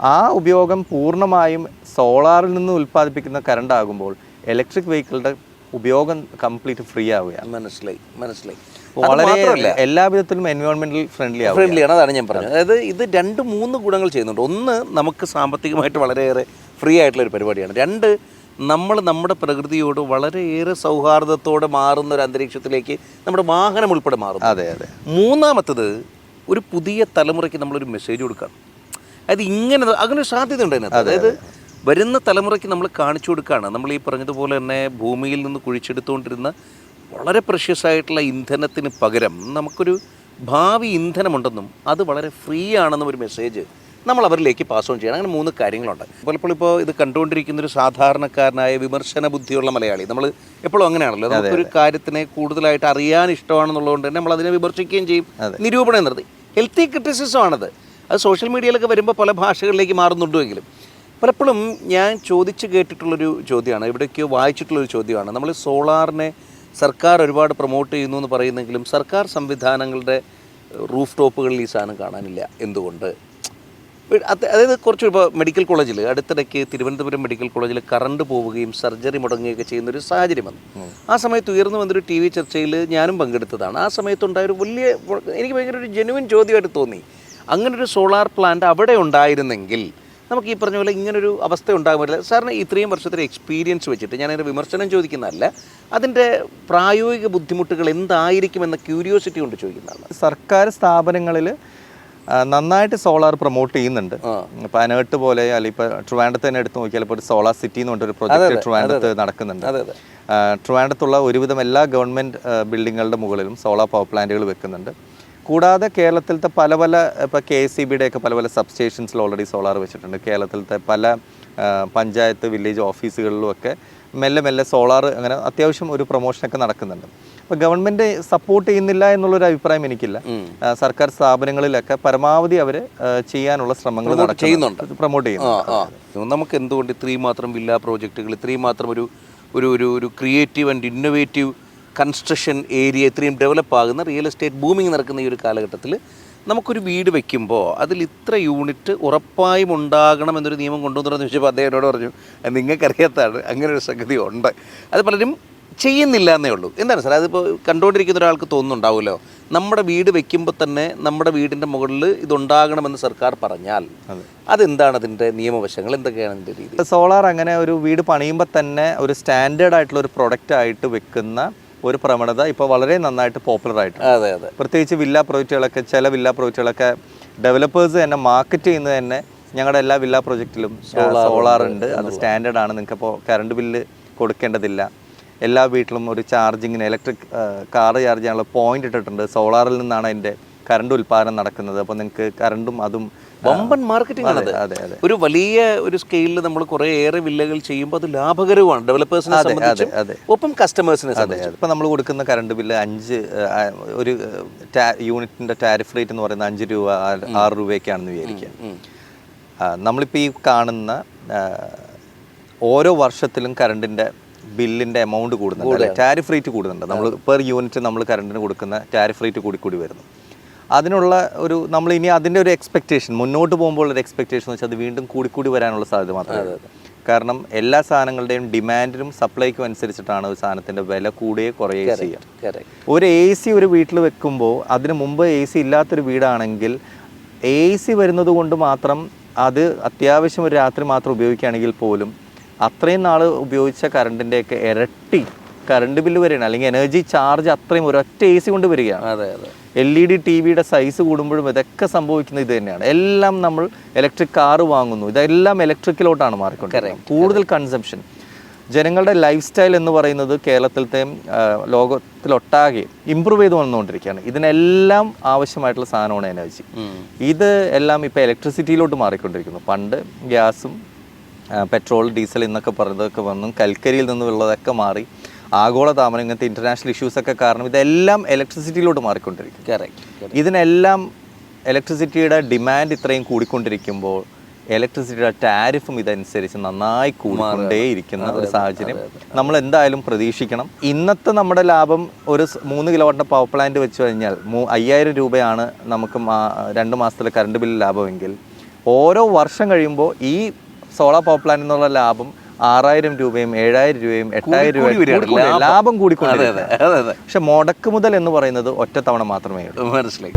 ആ ഉപയോഗം പൂർണമായും സോളാറിൽ നിന്ന് ഉൽപ്പാദിപ്പിക്കുന്ന കറണ്ട് ആകുമ്പോൾ ഇലക്ട്രിക് വെഹിക്കിളുടെ ഉപയോഗം കംപ്ലീറ്റ് ഫ്രീ ആവുകയാണ്. മനസ്സിലായി മനസ്സിലായി. വളരെ എല്ലാവിധത്തിലും എല്ലാ വിധത്തിലും എൻവയോൺമെന്റൽ ഫ്രണ്ട്ലി ആവും ഫ്രണ്ട്ലിയാണ് അതാണ് ഞാൻ പറഞ്ഞത്. അതായത് ഇത് രണ്ട് മൂന്ന് ഗുണങ്ങൾ ചെയ്യുന്നുണ്ട്. ഒന്ന് നമുക്ക് സാമ്പത്തികമായിട്ട് വളരെയേറെ ഫ്രീ ആയിട്ടുള്ള ഒരു പരിപാടിയാണ്. രണ്ട് നമ്മൾ നമ്മുടെ പ്രകൃതിയോട് വളരെയേറെ സൗഹാർദ്ദത്തോടെ മാറുന്ന ഒരു അന്തരീക്ഷത്തിലേക്ക് നമ്മുടെ വാഹനം ഉൾപ്പെടെ മാറും അതെ അതെ. മൂന്നാമത്തത് ഒരു പുതിയ തലമുറയ്ക്ക് നമ്മളൊരു മെസ്സേജ് കൊടുക്കാം അതായത് ഇങ്ങനെ അങ്ങനെ ഒരു സാധ്യത ഉണ്ട് അതിനകത്ത്. അതായത് വരുന്ന തലമുറയ്ക്ക് നമ്മൾ കാണിച്ചു കൊടുക്കുകയാണ് നമ്മൾ ഈ പറഞ്ഞതുപോലെ തന്നെ ഭൂമിയിൽ നിന്ന് കുഴിച്ചെടുത്തുകൊണ്ടിരുന്ന വളരെ പ്രഷ്യസ് ആയിട്ടുള്ള ഇന്ധനത്തിന് പകരം നമുക്കൊരു ഭാവി ഇന്ധനമുണ്ടെന്നും അത് വളരെ ഫ്രീ ആണെന്നും ഒരു മെസ്സേജ് നമ്മൾ അവരിലേക്ക് പാസ് ഓൺ ചെയ്യണം. അങ്ങനെ മൂന്ന് കാര്യങ്ങളുണ്ട്. പലപ്പോഴും ഇപ്പോൾ ഇത് കണ്ടുകൊണ്ടിരിക്കുന്ന ഒരു സാധാരണക്കാരനായ വിമർശന ബുദ്ധിയുള്ള മലയാളി. നമ്മൾ എപ്പോഴും അങ്ങനെയാണല്ലോ. നമുക്കൊരു കാര്യത്തിനെ കൂടുതലായിട്ട് അറിയാൻ ഇഷ്ടമാണെന്നുള്ളതുകൊണ്ട് തന്നെ നമ്മൾ അതിനെ വിമർശിക്കുകയും ചെയ്യും. നിരൂപണം എന്നത് ഹെൽത്തി ക്രിറ്റിസിസം ആണത്. അത് സോഷ്യൽ മീഡിയയിലൊക്കെ വരുമ്പോൾ പല ഭാഷകളിലേക്ക് മാറുന്നുണ്ടെങ്കിലും പലപ്പോഴും ഞാൻ ചോദിച്ച് കേട്ടിട്ടുള്ളൊരു ചോദ്യമാണ് ഇവിടേക്കോ വായിച്ചിട്ടുള്ളൊരു ചോദ്യമാണ്. നമ്മൾ സോളാറിനെ സർക്കാർ ഒരുപാട് പ്രൊമോട്ട് ചെയ്യുന്നു എന്ന് പറയുന്നെങ്കിലും സർക്കാർ സംവിധാനങ്ങളുടെ റൂഫ് ടോപ്പുകളിൽ ഈ സാധനം കാണാനില്ല എന്തുകൊണ്ട്? അതായത് കുറച്ച് ഇപ്പോൾ മെഡിക്കൽ കോളേജിൽ അടുത്തിടയ്ക്ക് തിരുവനന്തപുരം മെഡിക്കൽ കോളേജിൽ കറണ്ട് പോവുകയും സർജറി മുടങ്ങുകയൊക്കെ ചെയ്യുന്ന ഒരു സാഹചര്യം വന്നു. ആ സമയത്ത് ഉയർന്നു വന്നൊരു ടി വി ചർച്ചയിൽ ഞാനും പങ്കെടുത്തതാണ്. ആ സമയത്തുണ്ടായ ഒരു വലിയ എനിക്ക് ഭയങ്കര ഒരു ജെനുവിൻ ചോദ്യമായിട്ട് തോന്നി. അങ്ങനൊരു സോളാർ പ്ലാന്റ് അവിടെ ഉണ്ടായിരുന്നെങ്കിൽ നമുക്ക് ഈ പറഞ്ഞ പോലെ ഇങ്ങനൊരു അവസ്ഥ ഉണ്ടാകാൻ പറ്റില്ല. സാറിന് ഇത്രയും വർഷത്തെ എക്സ്പീരിയൻസ് വെച്ചിട്ട് ഞാൻ അതിന്റെ വിമർശനം ചോദിക്കുന്നതല്ല അതിന്റെ പ്രായോഗിക ബുദ്ധിമുട്ടുകൾ എന്തായിരിക്കും എന്ന ക്യൂരിയോസിറ്റി കൊണ്ട് ചോദിക്കുന്നതാണ്. സർക്കാർ സ്ഥാപനങ്ങളിൽ നന്നായിട്ട് സോളാർ പ്രൊമോട്ട് ചെയ്യുന്നുണ്ട്. ഇപ്പൊ അനേട്ട് പോലെ അല്ലെങ്കിൽ ഇപ്പൊ ട്രിവാൻഡത്ത് തന്നെ എടുത്ത് നോക്കിയാൽ ഇപ്പോൾ ഒരു സോളാർ സിറ്റി എന്ന് പറഞ്ഞൊരു പ്രൊജക്ട് ട്രിവാൻഡത്ത് നടക്കുന്നുണ്ട്. ട്രിവാൻഡത്തുള്ള ഒരുവിധം എല്ലാ ഗവൺമെന്റ് ബിൽഡിങ്ങുകളുടെ മുകളിലും സോളാർ പവർ പ്ലാന്റുകൾ വെക്കുന്നുണ്ട്. കൂടാതെ കേരളത്തിലത്തെ പല പല ഇപ്പോൾ കെ എസ് സി ബിയുടെ ഒക്കെ പല പല സബ്സ്റ്റേഷൻസിൽ ഓൾറെഡി സോളാർ വെച്ചിട്ടുണ്ട്. കേരളത്തിലത്തെ പല പഞ്ചായത്ത് വില്ലേജ് ഓഫീസുകളിലും ഒക്കെ മെല്ലെ മെല്ലെ സോളാർ അങ്ങനെ അത്യാവശ്യം ഒരു പ്രൊമോഷനൊക്കെ നടക്കുന്നുണ്ട്. അപ്പോൾ ഗവൺമെന്റ് സപ്പോർട്ട് ചെയ്യുന്നില്ല എന്നുള്ളൊരു അഭിപ്രായം എനിക്കില്ല. സർക്കാർ സ്ഥാപനങ്ങളിലൊക്കെ പരമാവധി അവർ ചെയ്യാനുള്ള ശ്രമങ്ങൾ ചെയ്യുന്നുണ്ട്. പ്രൊമോട്ട് ചെയ്യുന്നു നമുക്ക് എന്തുകൊണ്ട് ഇത്രയും മാത്രം വില്ല പ്രോജക്റ്റുകൾ ഇത്രയും മാത്രം ഒരു ഒരു ഒരു creative and innovative construction area ഇത്രയും ഡെവലപ്പ് ആകുന്ന റിയൽ എസ്റ്റേറ്റ് ബൂമിങ് നടക്കുന്ന ഈ ഒരു കാലഘട്ടത്തിൽ നമുക്കൊരു വീട് വെക്കുമ്പോൾ അതിൽ ഇത്ര യൂണിറ്റ് ഉറപ്പായും ഉണ്ടാകണം എന്നൊരു നിയമം കൊണ്ടുവന്നിട്ടെന്ന് ചോദിച്ചപ്പോൾ അദ്ദേഹം എന്നോട് പറഞ്ഞു "അത് നിങ്ങൾക്കറിയാത്തതാണ് അങ്ങനെ ഒരു സംഗതി ഉണ്ട്. അത് പലരും ചെയ്യുന്നില്ല എന്നേ ഉള്ളൂ. എന്താണ് സാർ അതിപ്പോൾ കണ്ടുകൊണ്ടിരിക്കുന്ന ഒരാൾക്ക് തോന്നുന്നുണ്ടാവുമല്ലോ. നമ്മുടെ വീട് വെക്കുമ്പോൾ തന്നെ നമ്മുടെ വീടിന്റെ മുകളിൽ ഇതുണ്ടാകണമെന്ന് സർക്കാർ പറഞ്ഞാൽ അതെന്താണ് അതിന്റെ നിയമവശങ്ങൾ? എന്തൊക്കെയാണ് അതിന്റെ രീതി? സോളാർ അങ്ങനെ ഒരു വീട് പണിയുമ്പോൾ തന്നെ ഒരു സ്റ്റാൻഡേർഡ് ആയിട്ടുള്ള ഒരു പ്രൊഡക്റ്റ് ആയിട്ട് വെക്കുന്ന ഒരു പ്രവണത ഇപ്പോൾ വളരെ നന്നായിട്ട് പോപ്പുലർ ആയിട്ട് അതെ അതെ. പ്രത്യേകിച്ച് വില്ല പ്രോജക്റ്റുകളൊക്കെ ചില വില്ല പ്രോജക്റ്റുകളൊക്കെ ഡെവലപ്പേഴ്സ് തന്നെ മാർക്കറ്റ് ചെയ്യുന്നത് തന്നെ ഞങ്ങളുടെ എല്ലാ വില്ല പ്രോജക്റ്റിലും സോളാർ ഉണ്ട്. അത് സ്റ്റാൻഡേർഡ് ആണ്. നിങ്ങൾക്ക് ഇപ്പോൾ കറണ്ട് ബില്ല് കൊടുക്കേണ്ടതില്ല. എല്ലാ വീട്ടിലും ഒരു ചാർജിങ്ങിന് ഇലക്ട്രിക് കാർ ചാർജ് ചെയ്യാനുള്ള പോയിന്റ് ഇട്ടിട്ടുണ്ട്. സോളാറിൽ നിന്നാണ് അതിന്റെ കറണ്ട് ഉൽപ്പാദനം നടക്കുന്നത്. അപ്പോൾ നിങ്ങൾക്ക് കറണ്ടും അതും വമ്പൻ മാർക്കറ്റിംഗ് ആണ് ഒരു വലിയ ഒരു സ്കെയിലിൽ നമ്മൾ കുറേ ഏറെ വില്ലകൾ ചെയ്യുമ്പോൾ അത് ലാഭകരവുമാണ്. ഡെവലപ്പേഴ്സിനെ സംബന്ധിച്ച്. ഒപ്പം കസ്റ്റമേഴ്സിനെ സംബന്ധിച്ച്. ഇപ്പം നമ്മൾ കൊടുക്കുന്ന കറണ്ട് ബില്ല് അഞ്ച് ഒരു യൂണിറ്റിന്റെ ടാരിഫ് റേറ്റ് എന്ന് പറയുന്നത് അഞ്ച് രൂപ ആറ് രൂപയൊക്കെയാണെന്ന് വിചാരിക്കുക. നമ്മളിപ്പോൾ ഈ കാണുന്ന ഓരോ വർഷത്തിലും കറണ്ടിന്റെ ബില്ലിന്റെ എമൗണ്ട് കൂടുന്നുണ്ട് ടാരിഫ് റേറ്റ് കൂടുന്നുണ്ട്. നമ്മൾ പെർ യൂണിറ്റ് നമ്മൾ കറണ്ടിന് കൊടുക്കുന്ന ടാരിഫ് റേറ്റ് കൂടി കൂടി വരുന്നു. അതിനുള്ള ഒരു നമ്മൾ ഇനി അതിന്റെ ഒരു എക്സ്പെക്റ്റേഷൻ മുന്നോട്ട് പോകുമ്പോൾ ഒരു എക്സ്പെക്റ്റേഷൻ വെച്ചാൽ അത് വീണ്ടും കൂടിക്കൂടി വരാനുള്ള സാധ്യത മാത്രമേ കാരണം എല്ലാ സാധനങ്ങളുടെയും ഡിമാൻഡിനും സപ്ലൈക്കും അനുസരിച്ചിട്ടാണ് ഒരു സാധനത്തിന്റെ വില കൂടുകയോ കുറയുകയോ ചെയ്യുക. ഒരു എ സി ഒരു വീട്ടിൽ വെക്കുമ്പോൾ അതിന് മുമ്പ് എ സി ഇല്ലാത്തൊരു വീടാണെങ്കിൽ എ സി വരുന്നത് കൊണ്ട് മാത്രം അത് അത്യാവശ്യം ഒരു രാത്രി മാത്രം ഉപയോഗിക്കുകയാണെങ്കിൽ പോലും അത്രയും നാൾ ഉപയോഗിച്ച കറണ്ടിന്റെയൊക്കെ ഇരട്ടി കറണ്ട് ബില്ല് വരികയാണ്. അല്ലെങ്കിൽ എനർജി ചാർജ് അത്രയും ഒരൊറ്റ എ സി കൊണ്ട് വരികയാണ്. അതെ അതെ. എൽ ഇ ഡി ടി വിയുടെ സൈസ് കൂടുമ്പോഴും ഇതൊക്കെ സംഭവിക്കുന്നത് ഇത് തന്നെയാണ്. എല്ലാം നമ്മൾ ഇലക്ട്രിക് കാറ് വാങ്ങുന്നു. ഇതെല്ലാം ഇലക്ട്രിക്കിലോട്ടാണ് മാറിക്കൊണ്ടിരിക്കുന്നത്. കൂടുതൽ കൺസംഷൻ ജനങ്ങളുടെ ലൈഫ് സ്റ്റൈൽ എന്ന് പറയുന്നത് കേരളത്തിലത്തെ ലോകത്തിലൊട്ടാകെ ഇമ്പ്രൂവ് ചെയ്ത് വന്നുകൊണ്ടിരിക്കുകയാണ്. ഇതിനെല്ലാം ആവശ്യമായിട്ടുള്ള സാധനമാണ് എനർജി. ഇത് എല്ലാം ഇപ്പോൾ ഇലക്ട്രിസിറ്റിയിലോട്ട് മാറിക്കൊണ്ടിരിക്കുന്നു. പണ്ട് ഗ്യാസും പെട്രോൾ ഡീസൽ എന്നൊക്കെ പറഞ്ഞതൊക്കെ വന്നു കൽക്കരിയിൽ നിന്നുള്ളതൊക്കെ മാറി ആഗോളതാപനം ഇങ്ങനത്തെ ഇന്റർനാഷണൽ ഇഷ്യൂസൊക്കെ കാരണം ഇതെല്ലാം ഇലക്ട്രിസിറ്റിയിലോട്ട് മാറിക്കൊണ്ടിരിക്കും. കറക്റ്റ് ഇതിനെല്ലാം ഇലക്ട്രിസിറ്റിയുടെ ഡിമാൻഡ് ഇത്രയും കൂടിക്കൊണ്ടിരിക്കുമ്പോൾ ഇലക്ട്രിസിറ്റിയുടെ ടാരിഫും ഇതനുസരിച്ച് നന്നായി കൂടിക്കൊണ്ടേയിരിക്കുന്ന ഒരു സാഹചര്യം നമ്മൾ എന്തായാലും പ്രതീക്ഷിക്കണം. ഇന്നത്തെ നമ്മുടെ ലാഭം ഒരു മൂന്ന് കിലോവാട്ടിന്റെ പവർ പ്ലാന്റ് വെച്ച് കഴിഞ്ഞാൽ മൂ അയ്യായിരം രൂപയാണ് നമുക്ക് രണ്ട് മാസത്തിലെ കറണ്ട് ബില്ല് ലാഭമെങ്കിൽ ഓരോ വർഷം കഴിയുമ്പോൾ ഈ സോളാർ പവർ പ്ലാന്റ് എന്നുള്ള ലാഭം ആറായിരം രൂപയും ഏഴായിരം രൂപയും എട്ടായിരം. രൂപയും ലാഭം. അതെ പക്ഷെ മുടക്ക് മുതൽ എന്ന് പറയുന്നത് ഒറ്റത്തവണ തവണ മാത്രമേ ഉള്ളൂ. മനസ്സിലായി.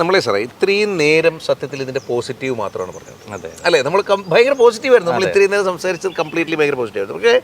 നമ്മളെ സാറേ ഇത്രയും നേരം സത്യത്തിൽ ഇതിന്റെ പോസിറ്റീവ് മാത്രമാണ് പറഞ്ഞത്. അതെ അല്ലേ? നമ്മൾ ഭയങ്കര പോസിറ്റീവ് ആയിരുന്നു. നമ്മൾ ഇത്രയും നേരം സംസാരിച്ചത് കംപ്ലീറ്റ്ലി ഭയങ്കര പോസിറ്റീവ് ആയിരുന്നു. പക്ഷേ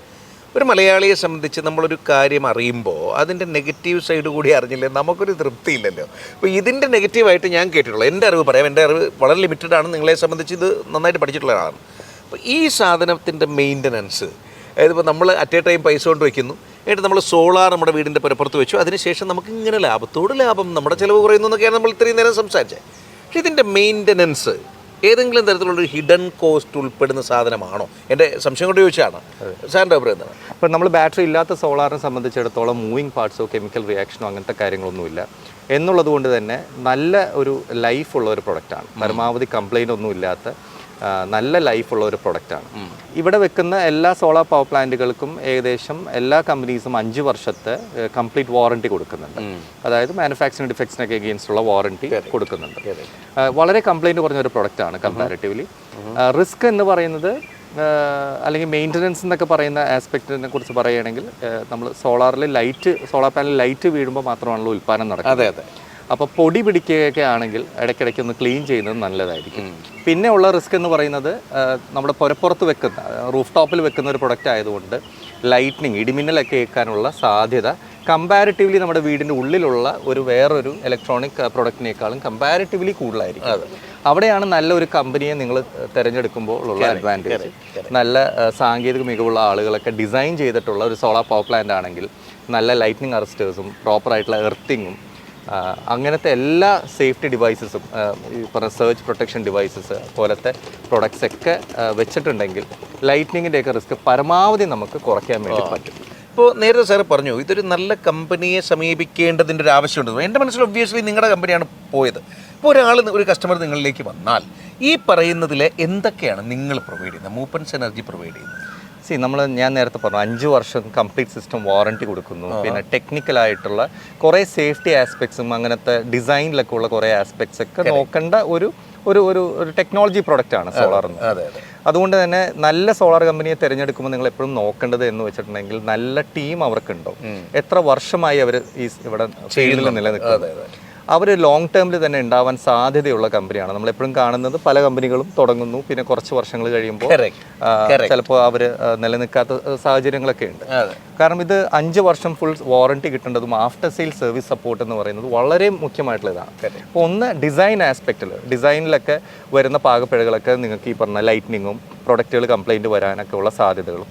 ഒരു മലയാളിയെ സംബന്ധിച്ച് നമ്മളൊരു കാര്യം അറിയുമ്പോൾ അതിന്റെ നെഗറ്റീവ് സൈഡ് കൂടി അറിഞ്ഞില്ലേ? നമുക്കൊരു തൃപ്തിയില്ലല്ലോ. അപ്പോൾ ഇതിന്റെ നെഗറ്റീവായിട്ട് ഞാൻ കേട്ടിട്ടുള്ളൂ. എന്റെ അറിവ് പറയാം. എന്റെ അറിവ് വളരെ ലിമിറ്റഡ് ആണ്. നിങ്ങളെ സംബന്ധിച്ച് ഇത് നന്നായിട്ട് പഠിച്ചിട്ടുള്ള ആളാണ് അപ്പോൾ ഈ സാധനത്തിന്റെ മെയിന്റനൻസ് അതായത് ഇപ്പോൾ നമ്മൾ അറ്റ് എ ടൈം പൈസ കൊണ്ട് വയ്ക്കുന്നു എന്നിട്ട് നമ്മൾ സോളാർ നമ്മുടെ വീടിന്റെ പുറത്ത് വെച്ചു. അതിനുശേഷം നമുക്ക് ഇങ്ങനെ ലാഭത്തോട് ലാഭം നമ്മുടെ ചിലവ് കുറയുന്നു എന്നൊക്കെയാണ് നമ്മൾ ഇത്രയും നേരം സംസാരിച്ചത്. പക്ഷേ ഇതിന്റെ മെയിന്റനൻസ് ഏതെങ്കിലും തരത്തിലുള്ള ഹിഡൻ കോസ്റ്റ് ഉൾപ്പെടുന്ന സാധനമാണോ? എന്റെ സംശയം കൊണ്ട് ചോദിച്ചാണ് സാറിന്റെ അഭിപ്രായം എന്താണ്? ഇപ്പം നമ്മൾ ബാറ്ററി ഇല്ലാത്ത സോളാറിനെ സംബന്ധിച്ചിടത്തോളം മൂവിങ് പാർട്സോ കെമിക്കൽ റിയാക്ഷനോ അങ്ങനത്തെ കാര്യങ്ങളൊന്നുമില്ല. എന്നുള്ളത് കൊണ്ട് തന്നെ നല്ല ഒരു ലൈഫുള്ള ഉള്ള ഒരു പ്രൊഡക്റ്റാണ് പരമാവധി കംപ്ലൈന്റ് ഒന്നും ഇല്ലാത്ത നല്ല ലൈഫുള്ള ഉള്ള ഒരു പ്രൊഡക്റ്റാണ്. ഇവിടെ വെക്കുന്ന എല്ലാ സോളാർ പവർ പ്ലാന്റുകൾക്കും ഏകദേശം എല്ലാ കമ്പനീസും അഞ്ച് വർഷത്തെ കംപ്ലീറ്റ് വാറണ്ടി കൊടുക്കുന്നുണ്ട്. അതായത് മാനുഫാക്ചറിംഗ് ഡിഫക്ട്സിനൊക്കെ അഗെയിൻസ്റ്റ് ഉള്ള വാറണ്ടി കൊടുക്കുന്നുണ്ട്. വളരെ കംപ്ലൈന്റ് കുറഞ്ഞ ഒരു പ്രൊഡക്റ്റാണ് കമ്പാരിറ്റീവ്ലി. റിസ്ക് എന്ന് പറയുന്നത് അല്ലെങ്കിൽ മെയിന്റനൻസ് എന്നൊക്കെ പറയുന്ന ആസ്പെക്റ്റിനെ കുറിച്ച് പറയുകയാണെങ്കിൽ നമ്മൾ സോളാറിൽ ലൈറ്റ് സോളാർ പാനൽ ലൈറ്റ് വീഴുമ്പോൾ മാത്രമാണല്ലോ ഉൽപ്പാദനം നടക്കുന്നത്. അതെ അതെ. അപ്പോൾ പൊടി പിടിക്കുകയൊക്കെ ആണെങ്കിൽ ഇടയ്ക്കിടയ്ക്ക് ഒന്ന് ക്ലീൻ ചെയ്യുന്നത് നല്ലതായിരിക്കും. പിന്നെ ഉള്ള റിസ്ക് എന്ന് പറയുന്നത് നമ്മുടെ പുരപ്പുറത്ത് വെക്കുന്ന റൂഫ് ടോപ്പിൽ വെക്കുന്ന ഒരു പ്രൊഡക്റ്റ് ആയതുകൊണ്ട് ലൈറ്റ്നിങ് ഇടിമിന്നലൊക്കെ ഏൽക്കാനുള്ള സാധ്യത കമ്പാരിറ്റീവ്ലി നമ്മുടെ വീടിന്റെ ഉള്ളിലുള്ള ഒരു വേറൊരു ഇലക്ട്രോണിക് പ്രൊഡക്റ്റിനേക്കാളും കമ്പാരിറ്റീവ്ലി കൂടുതലായിരിക്കും. അവിടെയാണ് നല്ലൊരു കമ്പനിയെ നിങ്ങൾ തിരഞ്ഞെടുക്കുമ്പോൾ ഉള്ള അഡ്വാന്റേജ് നല്ല സാങ്കേതിക മികവുള്ള ആളുകളൊക്കെ ഡിസൈൻ ചെയ്തിട്ടുള്ള ഒരു സോളാർ പവർ പ്ലാന്റ് ആണെങ്കിൽ നല്ല ലൈറ്റ്നിങ് അറസ്റ്റേഴ്സും പ്രോപ്പറായിട്ടുള്ള എർത്തിങ്ങും അങ്ങനത്തെ എല്ലാ സേഫ്റ്റി ഡിവൈസസും ഈ പറഞ്ഞ സെർച്ച് പ്രൊട്ടക്ഷൻ ഡിവൈസസ് പോലത്തെ പ്രൊഡക്ട്സ് ഒക്കെ വെച്ചിട്ടുണ്ടെങ്കിൽ ലൈറ്റ്നിങ്ങിന്റെയൊക്കെ റിസ്ക് പരമാവധി നമുക്ക് കുറയ്ക്കാൻ വേണ്ടി പറ്റും. ഇപ്പോൾ നേരത്തെ സാറ് പറഞ്ഞു ഇതൊരു നല്ല കമ്പനിയെ സമീപിക്കേണ്ടതിന്റെ ഒരു ആവശ്യമുണ്ട്. എന്റെ മനസ്സിൽ ഒബ്വിയസ്ലി നിങ്ങളുടെ കമ്പനിയാണ് പോയത്. ഇപ്പോൾ ഒരാൾ ഒരു കസ്റ്റമർ നിങ്ങളിലേക്ക് വന്നാൽ ഈ പറയുന്നതിൽ എന്തൊക്കെയാണ് നിങ്ങൾ പ്രൊവൈഡ് ചെയ്യുന്നത്? മൂപ്പൻസ് എനർജി പ്രൊവൈഡ് ചെയ്യുന്നത്. സി നമ്മൾ ഞാൻ നേരത്തെ പറഞ്ഞു അഞ്ച് വർഷം കംപ്ലീറ്റ് സിസ്റ്റം വാറണ്ടി കൊടുക്കുന്നു. പിന്നെ ടെക്നിക്കൽ ആയിട്ടുള്ള കുറേ സേഫ്റ്റി ആസ്പെക്ട്സും അങ്ങനത്തെ ഡിസൈനിലൊക്കെ ഉള്ള കുറേ ആസ്പെക്ട്സ് ഒക്കെ നോക്കേണ്ട ഒരു ഒരു ഒരു ഒരു ടെക്നോളജി പ്രൊഡക്റ്റ് ആണ് സോളാർ എന്ന് അതെ അതെ. അതുകൊണ്ട് തന്നെ നല്ല സോളാർ കമ്പനിയെ തിരഞ്ഞെടുക്കുമ്പോൾ നിങ്ങൾ എപ്പോഴും നോക്കേണ്ടത് എന്ന് വെച്ചിട്ടുണ്ടെങ്കിൽ നല്ല ടീം അവർക്കുണ്ടോ എത്ര വർഷമായി അവർ ഈ ഇവിടെ ഫീൽഡിൽ നിലനിൽക്കുന്നത് അവർ ലോങ് ടേമിൽ തന്നെ ഉണ്ടാവാൻ സാധ്യതയുള്ള കമ്പനിയാണ്. നമ്മൾ എപ്പോഴും കാണുന്നത് പല കമ്പനികളും തുടങ്ങുന്നു. പിന്നെ കുറച്ച് വർഷങ്ങൾ കഴിയുമ്പോൾ. ചിലപ്പോൾ അവർ നിലനിൽക്കാത്ത സാഹചര്യങ്ങളൊക്കെ ഉണ്ട്. കാരണം ഇത് അഞ്ച് വർഷം ഫുൾ വാറണ്ടി കിട്ടേണ്ടതും ആഫ്റ്റർ സെയിൽ സർവീസ് സപ്പോർട്ട് എന്ന് പറയുന്നത് വളരെ മുഖ്യമായിട്ടുള്ള ഇതാണ് അപ്പോൾ ഒന്ന് ഡിസൈൻ ആസ്പെക്റ്റിൽ ഡിസൈനിലൊക്കെ വരുന്ന പാകപ്പിഴകളൊക്കെ നിങ്ങൾക്ക് ഈ പറഞ്ഞ ലൈറ്റ്നിങ്ങും പ്രൊഡക്റ്റുകൾ കംപ്ലൈന്റ് വരാനൊക്കെ ഉള്ള സാധ്യതകളും.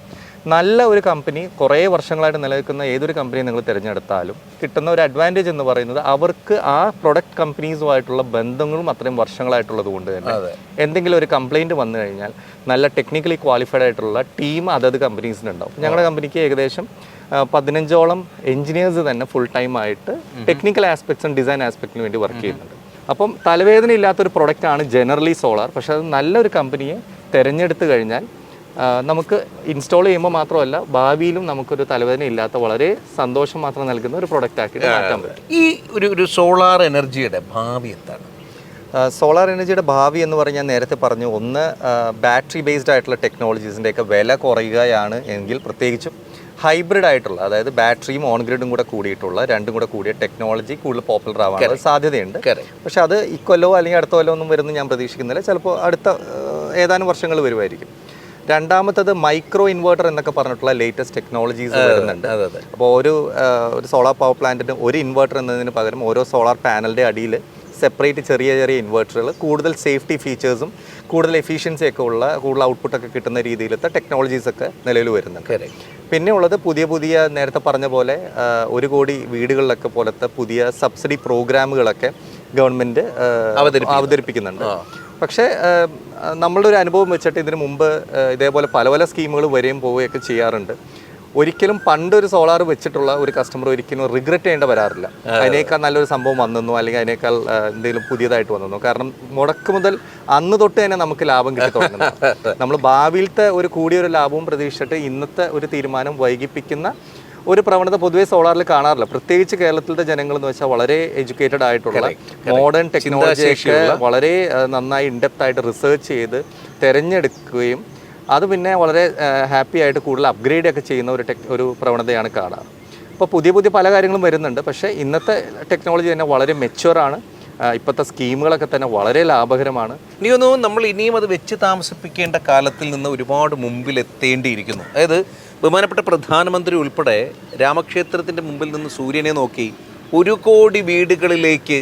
നല്ല ഒരു കമ്പനി കുറേ വർഷങ്ങളായിട്ട് നിലനിൽക്കുന്ന ഏതൊരു കമ്പനി നിങ്ങൾ തിരഞ്ഞെടുത്താലും കിട്ടുന്ന ഒരു അഡ്വാന്റേജ് എന്ന് പറയുന്നത് അവർക്ക് ആ പ്രൊഡക്റ്റ് കമ്പനീസുമായിട്ടുള്ള ബന്ധങ്ങളും അത്രയും വർഷങ്ങളായിട്ടുള്ളത് കൊണ്ട് തന്നെ. എന്തെങ്കിലും ഒരു കംപ്ലൈന്റ് വന്നു കഴിഞ്ഞാൽ നല്ല ടെക്നിക്കലി ക്വാളിഫൈഡ് ആയിട്ടുള്ള ടീം അതത് കമ്പനീസിനുണ്ടാവും ഞങ്ങളുടെ കമ്പനിക്ക് ഏകദേശം പതിനഞ്ചോളം എഞ്ചിനീയേഴ്സ് തന്നെ ഫുൾ ടൈം ആയിട്ട് ടെക്നിക്കൽ ആസ്പെക്ട്സും ഡിസൈൻ ആസ്പെക്റ്റിന് വേണ്ടി വർക്ക് ചെയ്യുന്നുണ്ട്. അപ്പം തലവേദന ഇല്ലാത്തൊരു പ്രൊഡക്റ്റാണ് ജനറലി സോളാർ പക്ഷേ അത് നല്ലൊരു കമ്പനിയെ തിരഞ്ഞെടുത്തു കഴിഞ്ഞാൽ നമുക്ക് ഇൻസ്റ്റാൾ ചെയ്യുമ്പോൾ മാത്രമല്ല ഭാവിയിലും നമുക്കൊരു തലവേദന ഇല്ലാത്ത വളരെ സന്തോഷം മാത്രം നൽകുന്ന ഒരു പ്രൊഡക്റ്റ് ആക്കി മാറ്റാൻ പറ്റും. ഈ ഒരു ഒരു സോളാർ എനർജിയുടെ ഭാവി എന്താണ്? സോളാർ എനർജിയുടെ ഭാവി എന്ന് പറഞ്ഞാൽ നേരത്തെ പറഞ്ഞു ഒന്ന് ബാറ്ററി ബേസ്ഡ് ആയിട്ടുള്ള ടെക്നോളജീസിന്റെയൊക്കെ വില കുറയുകയാണ് എങ്കിൽ പ്രത്യേകിച്ചും ഹൈബ്രിഡ് ആയിട്ടുള്ള അതായത് ബാറ്ററിയും ഓൺ ഗ്രിഡും കൂടെ കൂടിയിട്ടുള്ള രണ്ടും കൂടെ കൂടിയ ടെക്നോളജി കൂടുതൽ പോപ്പുലർ ആവാനുള്ള സാധ്യതയുണ്ട്. പക്ഷേ അത് ഇക്കൊല്ലോ അല്ലെങ്കിൽ അടുത്ത കൊല്ലോ ഒന്നും വരുമെന്ന് ഞാൻ പ്രതീക്ഷിക്കുന്നില്ല. ചിലപ്പോൾ അടുത്ത ഏതാനും വർഷങ്ങൾ വരുമായിരിക്കും. രണ്ടാമത്തത് മൈക്രോ ഇൻവേർട്ടർ എന്നൊക്കെ പറഞ്ഞിട്ടുള്ള ലേറ്റസ്റ്റ് ടെക്നോളജീസ് വരുന്നുണ്ട്. അപ്പോൾ ഒരു ഒരു സോളാർ പവർ പ്ലാന്റിന് ഒരു ഇൻവേർട്ടർ എന്നതിന് പകരം ഓരോ സോളാർ പാനലിന്റെ അടിയിൽ സെപ്പറേറ്റ് ചെറിയ ചെറിയ ഇൻവേർട്ടറുകൾ കൂടുതൽ സേഫ്റ്റി ഫീച്ചേഴ്സും കൂടുതൽ എഫിഷ്യൻസി ഒക്കെ ഉള്ള കൂടുതൽ ഔട്ട്പുട്ടൊക്കെ കിട്ടുന്ന രീതിയിലത്തെ ടെക്നോളജീസ് ഒക്കെ നിലവിൽ വരുന്നുണ്ട്. പിന്നെ ഉള്ളത് പുതിയ പുതിയ നേരത്തെ പറഞ്ഞ പോലെ ഒരു കോടി വീടുകളിലൊക്കെ പോലത്തെ പുതിയ സബ്സിഡി പ്രോഗ്രാമുകളൊക്കെ ഗവൺമെന്റ് അവതരിപ്പിക്കുന്നുണ്ട്. പക്ഷേ നമ്മളുടെ ഒരു അനുഭവം വെച്ചിട്ട് ഇതിനു മുമ്പ് ഇതേപോലെ പല പല സ്കീമുകൾ വരികയും പോവുകയൊക്കെ ചെയ്യാറുണ്ട്. ഒരിക്കലും പണ്ട് ഒരു സോളാർ വെച്ചിട്ടുള്ള ഒരു കസ്റ്റമർ ഒരിക്കലും റിഗ്രറ്റ് ചെയ്യേണ്ട വരാറില്ല. അതിനേക്കാൾ നല്ലൊരു സംഭവം വന്നെന്നോ അല്ലെങ്കിൽ അതിനേക്കാൾ എന്തെങ്കിലും പുതിയതായിട്ട് വന്നെന്നോ. കാരണം മുടക്ക് മുതൽ അന്ന് തൊട്ട് തന്നെ നമുക്ക് ലാഭം കിട്ടി നമ്മൾ ഭാവിയിലത്തെ ഒരു കൂടിയൊരു ലാഭവും പ്രതീക്ഷിച്ചിട്ട് ഇന്നത്തെ ഒരു തീരുമാനം വൈകിപ്പിക്കുന്ന ഒരു പ്രവണത പൊതുവേ സോളാറിൽ കാണാറില്ല. പ്രത്യേകിച്ച് കേരളത്തിലെ ജനങ്ങൾ എന്ന് വെച്ചാൽ വളരെ എഡ്യൂക്കേറ്റഡ് ആയിട്ടുള്ള മോഡേൺ ടെക്നോളജിക്ക് വളരെ നന്നായി ഇൻഡെപ്ത് ആയിട്ട് റിസർച്ച് ചെയ്ത് തിരഞ്ഞെടുക്കുകയും അത് പിന്നെ വളരെ ഹാപ്പി ആയിട്ട് കൂടുതൽ അപ്ഗ്രേഡ് ഒക്കെ ചെയ്യുന്ന ഒരു ടെക് ഒരു പ്രവണതയാണ് കാണാറ് അപ്പോൾ പുതിയ പുതിയ പല കാര്യങ്ങളും വരുന്നുണ്ട്. പക്ഷേ ഇന്നത്തെ ടെക്നോളജി തന്നെ വളരെ മെച്ചുവറാണ് ഇപ്പോഴത്തെ സ്കീമുകളൊക്കെ തന്നെ വളരെ ലാഭകരമാണ്. ഇനിയൊന്നും നമ്മൾ ഇനിയും അത് വെച്ച് താമസിപ്പിക്കേണ്ട കാലത്തിൽ നിന്ന് ഒരുപാട് മുമ്പിൽ എത്തേണ്ടിയിരിക്കുന്നു അതായത് ബഹുമാനപ്പെട്ട പ്രധാനമന്ത്രി ഉൾപ്പെടെ രാമക്ഷേത്രത്തിന്റെ മുമ്പിൽ നിന്ന് സൂര്യനെ നോക്കി ഒരു കോടി വീടുകളിലേക്ക്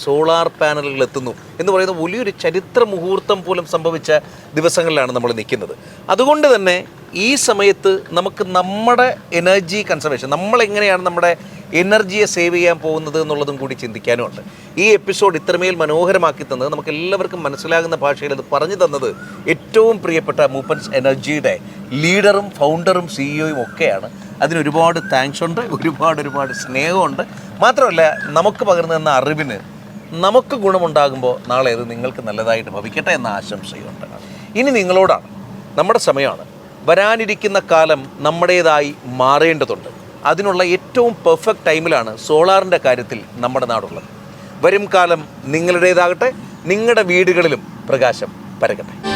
സോളാർ പാനലുകൾ എത്തുന്നു എന്ന് പറയുന്ന വലിയൊരു ചരിത്ര മുഹൂർത്തം പോലും സംഭവിച്ച ദിവസങ്ങളിലാണ് നമ്മൾ നിൽക്കുന്നത്. അതുകൊണ്ട് തന്നെ ഈ സമയത്ത് നമുക്ക് നമ്മുടെ എനർജി കൺസർവേഷൻ നമ്മളെങ്ങനെയാണ് നമ്മുടെ എനർജിയെ സേവ് ചെയ്യാൻ പോകുന്നത് എന്നുള്ളതും കൂടി ചിന്തിക്കാനുമുണ്ട് ഈ എപ്പിസോഡ് ഇത്രമേൽ മനോഹരമാക്കി തന്നത് നമുക്ക് എല്ലാവർക്കും മനസ്സിലാകുന്ന ഭാഷയിൽ അത് പറഞ്ഞു തന്നത് ഏറ്റവും പ്രിയപ്പെട്ട മൂപ്പൻസ് എനർജിയുടെ ലീഡറും ഫൗണ്ടറും സിഇഒയും ഒക്കെയാണ്. അതിന് ഒരുപാട് താങ്ക്സ് ഉണ്ട് ഒരുപാട് ഒരുപാട് സ്നേഹമുണ്ട്. മാത്രമല്ല നമുക്ക് പകർന്നു തന്ന അറിവിന് നമുക്ക് ഗുണമുണ്ടാകുമ്പോൾ നാളെ അത് നിങ്ങൾക്ക് നല്ലതായിട്ട് ഭവിക്കട്ടെ എന്ന ആശംസയുണ്ട്. ഇനി നിങ്ങളോടാണ് നമ്മുടെ സമയമാണ്. വരാനിരിക്കുന്ന കാലം നമ്മുടേതായി മാറേണ്ടതുണ്ട്. അതിനുള്ള ഏറ്റവും പെർഫെക്റ്റ് ടൈമിലാണ് സോളാറിന്റെ കാര്യത്തിൽ നമ്മുടെ നാടുള്ളത്. വരും കാലം നിങ്ങളുടേതാകട്ടെ നിങ്ങളുടെ വീടുകളിലും പ്രകാശം പരകട്ടെ.